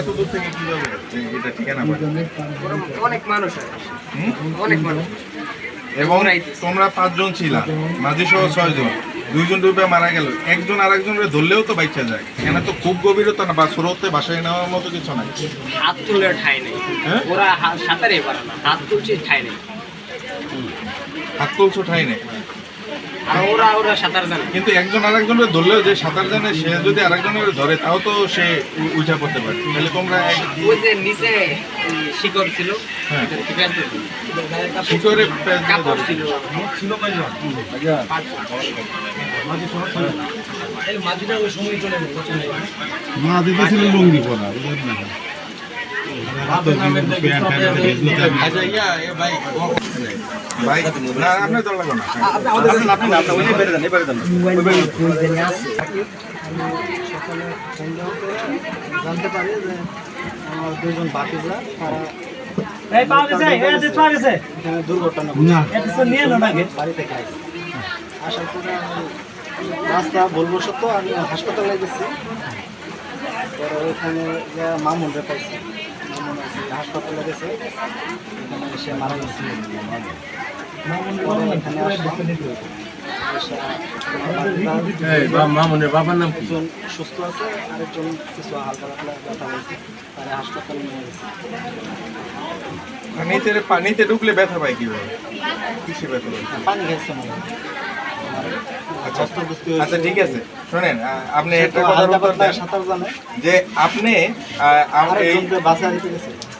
এত দূর থেকে কীভাবে এটা ঠিকানা পাবেন অনেক মানুষ অনেক মানুষ এবং তোমরা পাঁচজন ছিলা মাঝি সহ ছয়জন। দুইজন ডুবে মারা গেল। একজন আরেকজনের ধরলেও তো বাইচা যায়। এখানে তো খুব গভীরতা না বা স্রোতে বাসায় নেওয়ার মতো কিছু নাই। হাত তুলে ঠাই নেই। হ্যাঁ? ওরা সাঁতারে পারে না। হাত তুলছে ঠাই নেই। হাত তুলছো ঠাই নেই। আর ওরা ওরা সাঁতার জানে কিন্তু একজন আরেকজনের ধরলেও যে সাঁতার জানে সে যদি আরেকজনের ধরে তাও তো সে উঠা পড়তে পারে। তাহলে তোমরা এক- ওই যে নিচে এই শিকড় ছিল হ্যাঁ। ঠিক আছে শিকড়ে কাপড় ধরে। ছিল। লুঙ্গি পরা জানতে পারি যে দুজন দুর্ঘটনা আসছে আসার পরে আমি রাস্তা হাসপাতালে গেছি। যে মামুনরে পাইছি হাসপাতালে গেছে। এখানে এসে মারা গেছে। পরে এখানে মামুনের বাবার নাম কি? সুস্থ আছে আরেকজন কিছু হালকা পাতলা ব্যথা হয়েছে তারা হাসপাতালে নিয়ে গেছে। পানিতে পানিতে ঢুকলে ব্যথা পায় কীভাবে? কিসে ব্যথা পানি মনে হয়। আচ্ছা আচ্ছা ঠিক আছে। শোনেন আপনি একটা যে আপনি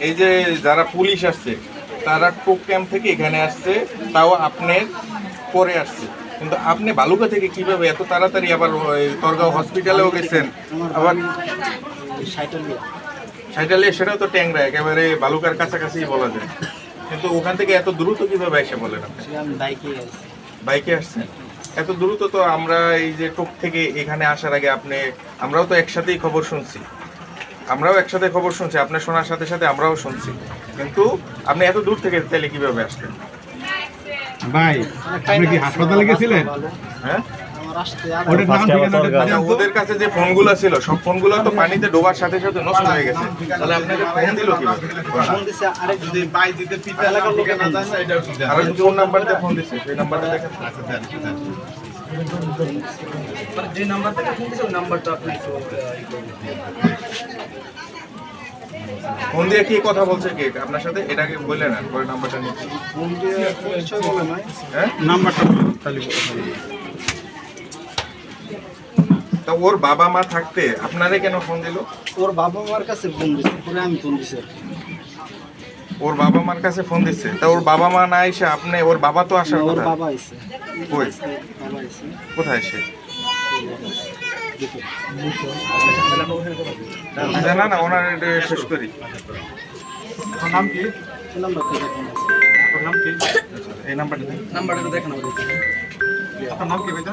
এই যে যারা পুলিশ আসছে তারা টোক ক্যাম্প থেকে এখানে আসছে তাও আপনার পরে আসছে। কিন্তু আপনি বালুকা থেকে কীভাবে এত তাড়াতাড়ি আবার তরগাঁও হসপিটালেও গেছেন? আবার সাইটালে সেটাও তো ট্যাংরা একেবারে বালুকার কাছাকাছি বলা যায়। কিন্তু ওখান থেকে এত দ্রুত কীভাবে এসে বলেন বাইকে আসছেন? এত দ্রুত তো আমরা এই যে টোক থেকে এখানে আসার আগে আপনি আমরাও তো একসাথেই খবর শুনছি। আমরাও একসাথে খবর শুনছি আপনার শোনার সাথে সাথে আমরাও শুনছি। কিন্তু আপনি এত দূর থেকে তাহলে কীভাবে আসলেন? ভাই আপনি কি হাসপাতালে গেছিলেন? হ্যাঁ? আচ্ছা? ওদের কাছে যে ফোনগুলো ছিল সব ফোনগুলো তো পানিতে ডোবার সাথে সাথে নষ্ট হয়ে গেছে। তাহলে আপনাকে ফোন দিল কীভাবে? ফোন যদি বাই দিতে পিতা এলাকার লোকে না জানে। আর কোন নাম্বার দিয়ে ফোন দিচ্ছে সেই নাম্বারটা দেখেন। যে ফোন ওই নাম্বারটা আপনি করবেন। ফোন দিয়ে কি কথা বলছে কে? আপনার সাথে? এটাকে বললেন না? পরে নাম্বারটা নিচ্ছি ফোন দিয়ে পরিচয় বলে হ্যাঁ? নাম্বারটা তাহলে তা ওর বাবা মা থাকতে আপনারে কেন ফোন দিল? ওর বাবা মার কাছে ফোন দিছে পরে আমি ফোন দিছি ওর বাবা মার কাছে ফোন দিচ্ছে তা ওর বাবা মা না এসে আপনি ওর বাবা তো আসার কথা? বাবা আইছে। কই? কোথায় সে? দেখো আচ্ছা, না না ওনার শেষ করি। নাম কি? নাম এই নাম্বারটা দিন। নাম্বারটা দেখেন আপনার নাম কি ভাইটা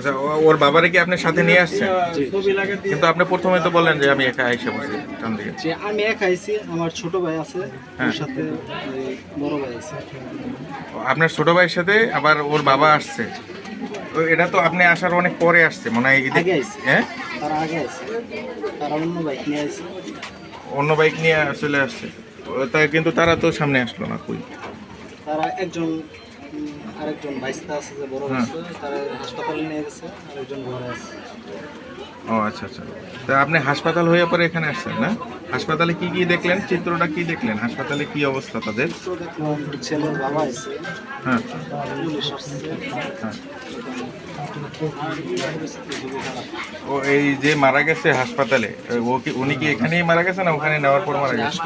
আচ্ছা ও- ওর বাবারে কি আপনার সাথে নিয়ে আসছেন? কিন্তু আপনি প্রথমে তো বললেন যে আমি একা এসে বসে টান দিকে আমি একা আইছি আমার ছোট ভাই আছে হ্যাঁ। ওর সাথে বড় ভাই আছে। আপনার ছোট ভাইয়ের সাথে আবার ওর বাবা আসছে। তো এটা তো আপনি আসার অনেক পরে আসছে মনে হয় আগে আইছে। হ্যাঁ? তারা আগে আছে তারা অন্য বাইক নিয়ে আইছে। অন্য বাইক নিয়ে চলে আসছে। তাই কিন্তু তারা তো সামনে আসলো না কই? তারা একজন আরেকজন বাইস্তা আছে যে বড় হ্যাঁ। আছে তারা হাসপাতালে নিয়ে গেছে আরেকজন ঘরে আছে। ও আচ্ছা আচ্ছা। তা আপনি হাসপাতাল হয়ে পরে এখানে আসছেন না? হাসপাতালে কি কি দেখলেন? চিত্রটা কি দেখলেন? হাসপাতালে কি অবস্থা তাদের? ছেলের বাবা আছে। হ্যাঁ। হ্যাঁ ও এই যে মারা গেছে হাসপাতালে ও কি উনি কি এখানেই মারা গেছে না ওখানে নেওয়ার পর মারা গেছে?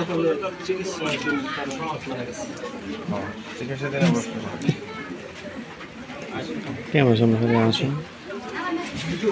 চিকিৎসা দিনে বসতে ক্যামেরা সামনে আসুন।